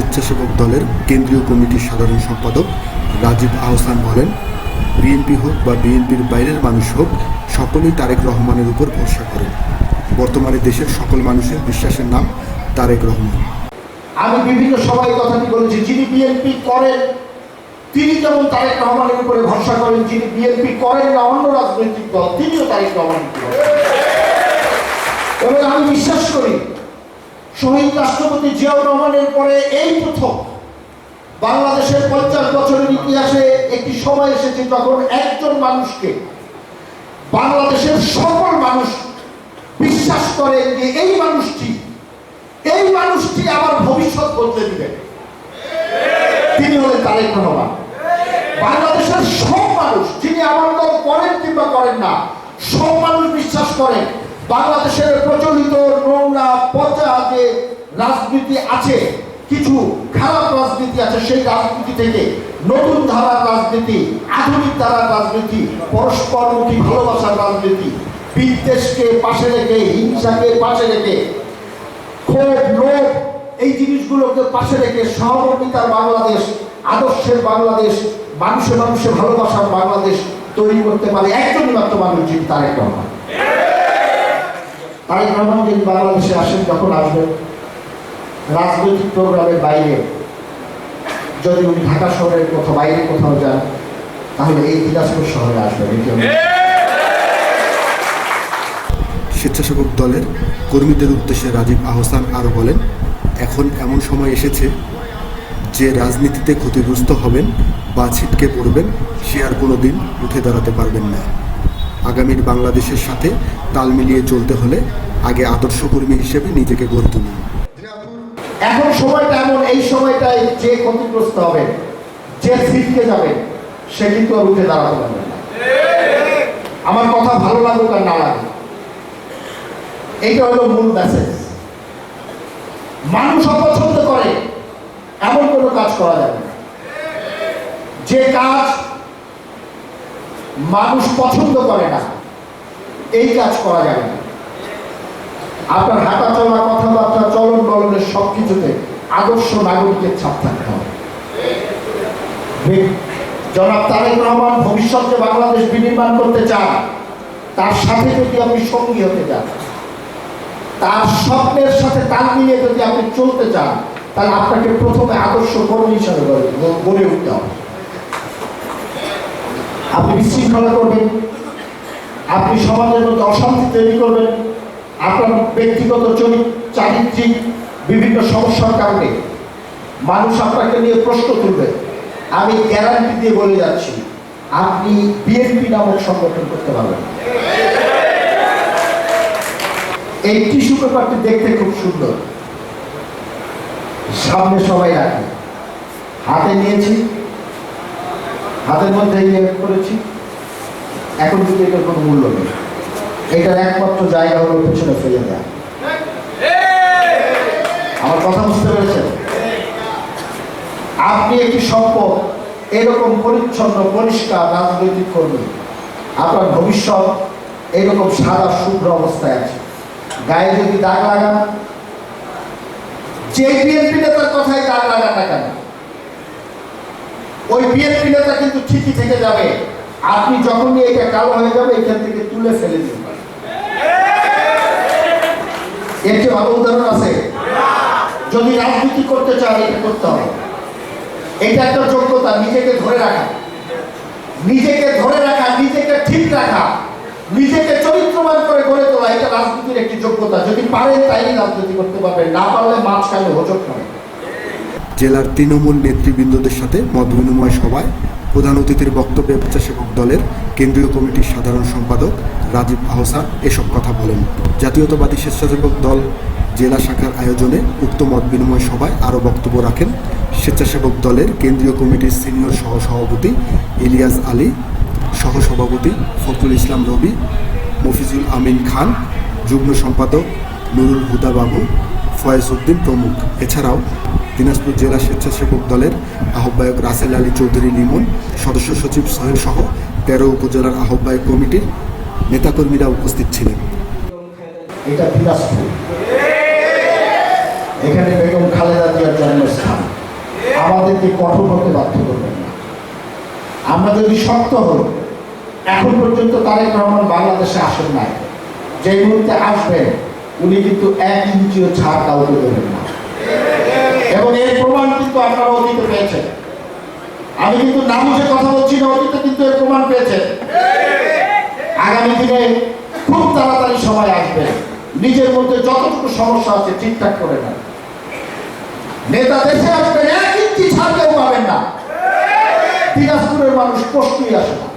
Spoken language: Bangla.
স্বেচ্ছাসেবক দলের কেন্দ্রীয় কমিটির সাধারণ সম্পাদক রাজীব আহসান বলেন, বিএনপি হোক বা বিএনপির বাইরের মানুষ হোক, সকলেই তারেক রহমানের উপর ভরসা করে। বর্তমানে দেশের সকল মানুষের বিশ্বাসের নাম তারেক রহমান। আমি বিভিন্ন সবাই কথাটি বলেছি, যিনি বিএনপি করেন, তিনি যেমন তারেক রহমানের উপরে ভরসা করেন, যিনি বিএনপি করেন না অন্য রাজনৈতিক দল, তিনিও তারেক রহমানের উপরে। এবং আমি বিশ্বাস করি শহীদ রাষ্ট্রপতি জিয়াউর রহমানের পরে এই প্রথম বাংলাদেশের পঞ্চাশ বছরের ইতিহাসে একটি সময় এসেছে যখন একজন মানুষকে বাংলাদেশের সকল মানুষ বিশ্বাস করে যে এই মানুষটি এই মানুষটি আমার ভবিষ্যৎ বদলে দিবেন তিনি হলেন তারেক রহমান। বাংলাদেশের সব মানুষ, যিনি আমার দল করেন কিংবা করেন না, সব মানুষ বিশ্বাস করেন। বাংলাদেশের প্রচলিত নোংরা পচা যে রাজনীতি আছে, কিছু খারাপ রাজনীতি আছে, সেই রাজনীতি থেকে নতুন ধারার রাজনীতি, আধুনিক ধারার রাজনীতি, পরস্পরমুখী ভালোবাসার রাজনীতি, বিদ্বেষকে পাশে রেখে, হিংসাকে পাশে রেখে, ক্ষোভ, লোভ, এই জিনিসগুলোকে পাশে রেখে সহমর্মিতার বাংলাদেশ, আদর্শের বাংলাদেশ, মানুষে মানুষে ভালোবাসার বাংলাদেশ তৈরি করতে পারে একজনই মাত্র মানুষ, যিনি তারেক তারেক রহমান যিনি বাংলাদেশে আসেন যখন আসবেন রাজনৈতিক প্রোগ্রামের বাইরে। যদি উনি ঢাকা শহরের কোথাও, বাইরে কোথাও যান, তাহলে এই দিনাজপুর শহরে আসবেন, এটি স্বেচ্ছাসেবক দলের কর্মীদের উদ্দেশ্যে রাজীব আহসান আরও বলেন, এখন এমন সময় এসেছে যে রাজনীতিতে ক্ষতিগ্রস্ত হবেন বা ছিটকে পড়বেন, সে আর কোনো দিন উঠে দাঁড়াতে পারবেন না। আগামীর বাংলাদেশের সাথে তাল মিলিয়ে চলতে হলে আগে আদর্শ কর্মী হিসেবে নিজেকে গড়ে তুলুন। এখন সময়টা এমন, এই সময়টায় যে ক্ষতিগ্রস্ত হবে, যে ছিটকে যাবে, সে কিন্তু আর উঠে দাঁড়াতে পারবে আমার কথা ভালো লাগুক আর না লাগুক এইটা হলো মূল মেসেজ মানুষ অপছন্দ করে, এমন কোনো কাজ করা যাবে। যে কাজ মানুষ পছন্দ করে না, এই কাজ করা যাবে না। আপনার হাঁটা চলা কথাবার্তা চলন বলনের সব কিছুতে আদর্শ নাগরিকের ছাপ থাকতে হবে। জনাব তারেক রহমান ভবিষ্যতে বাংলাদেশ বিনির্মাণ করতে চান, তার সাথে যদি আপনি সঙ্গী হতে চান, তার স্বপ্নের সাথে তাল মিলিয়ে যদি আপনি চলতে চান, তাহলে আপনাকে প্রথমে আদর্শ কর্মী হিসাবে গড়ে উঠতে হবে। আপনি বিশৃঙ্খলা করবেন। আপনি সমাজের মধ্যে অশান্তি তৈরি করবেন। আপনার ব্যক্তিগত চরিত চারিত্রিক বিভিন্ন সমস্যার কারণে মানুষ আপনাকে নিয়ে প্রশ্ন তুলবে। আমি গ্যারান্টি দিয়ে বলে যাচ্ছি, আপনি বিএনপি নামক সংগঠন করতে পারবেন। এই টিস্যু পেপারটি দেখতে খুব সুন্দর। সামনে সবাই রাখে। হাতে নিয়েছি। হাতের মধ্যে ইয়ে করেছি। এখন কিন্তু এটার কোনো মূল্য নেই। এটার একমাত্র জায়গা হলো পেছনে ফেলে দেয়। আমার কথা বুঝতে পেরেছেন? আপনি একটি সম্পদ, এরকম পরিচ্ছন্ন, পরিষ্কার রাজনৈতিক কর্মী। আপনার ভবিষ্যৎ এরকম সাদা, শুভ্র অবস্থায় আছে। গায়ে যদি দাগ লাগান যে বিএনপি নেতার কথাই দাগ লাগান না কেন? ওই বিএনপি নেতা কিন্তু ঠিকই থেকে যাবে। আপনি যখনই এটা কালো হয়ে যাবে, এখান থেকে তুলে ফেলে দিতে পারেন। এর চেয়ে ভালো উদাহরণ আছে? যদি রাজনীতি করতে চান এটা করতে হবে। এটা একটা যোগ্যতা, নিজেকে ধরে রাখা। নিজেকে ধরে রাখা, নিজেকে ঠিক রাখা। নিজেকে চরিত্রবান করে গড়ে তোলা, এটা রাজনীতির একটি যোগ্যতা। যদি পারেন তাই রাজনীতি করতে পারবেন। না পারলে মাঝখানে হোচট খাবে জেলার তৃণমূল নেতৃবৃন্দদের সাথে মত বিনিময় সভায় প্রধান অতিথির বক্তব্যে স্বেচ্ছাসেবক দলের কেন্দ্রীয় কমিটির সাধারণ সম্পাদক রাজীব আহসান এসব কথা বলেন। জাতীয়তাবাদী স্বেচ্ছাসেবক দল জেলা শাখার আয়োজনে উক্ত মত বিনিময় সভায় আরও বক্তব্য রাখেন স্বেচ্ছাসেবক দলের কেন্দ্রীয় কমিটির সিনিয়র সহসভাপতি ইলিয়াস আলী, সহসভাপতি ফখরুল ইসলাম রবি, মফিজুল আমিন খান, যুগ্ম সম্পাদক নুরুল হুদা বাবু ফয়েজ উদ্দিন প্রমুখ। এছাড়াও দিনাজপুর জেলা স্বেচ্ছাসেবক দলের আহ্বায়ক রাসেল আলী চৌধুরী লিমন সদস্য সচিব সোহেল সহ তেরো উপজেলার আহ্বায়ক কমিটির নেতাকর্মীরা উপস্থিত ছিলেন। এটা দিনাজপুর। এখানে বেগম খালেদা জিয়ার জন্মস্থান। আমাদেরকে কঠোর হতে বাধ্য করবেন না। আমরা যদি শক্ত হই, এখন পর্যন্ত তারেক রহমান বাংলাদেশে আসেন নাই। যে মুহূর্তে আসবেন উনি কিন্তু এক ইঞ্চিও ছাড় কাউকে দেবেন না। এবং এর প্রমাণ কিন্তু আপনারা অতীতে পেয়েছেন। আমি কিন্তু না বুঝে কথা বলছি না, অতীতে কিন্তু এর প্রমাণ পেয়েছেন। আগামী দিনে খুব তাড়াতাড়ি সময় আসবে। নিজের মধ্যে যতটুকু সমস্যা আছে ঠিকঠাক করে নেন। নেতা দেশে আসবেন, এক ইঞ্চি ছাড় কেউ পাবেন না। দিনাজপুরের মানুষ প্রশ্নই আসে না।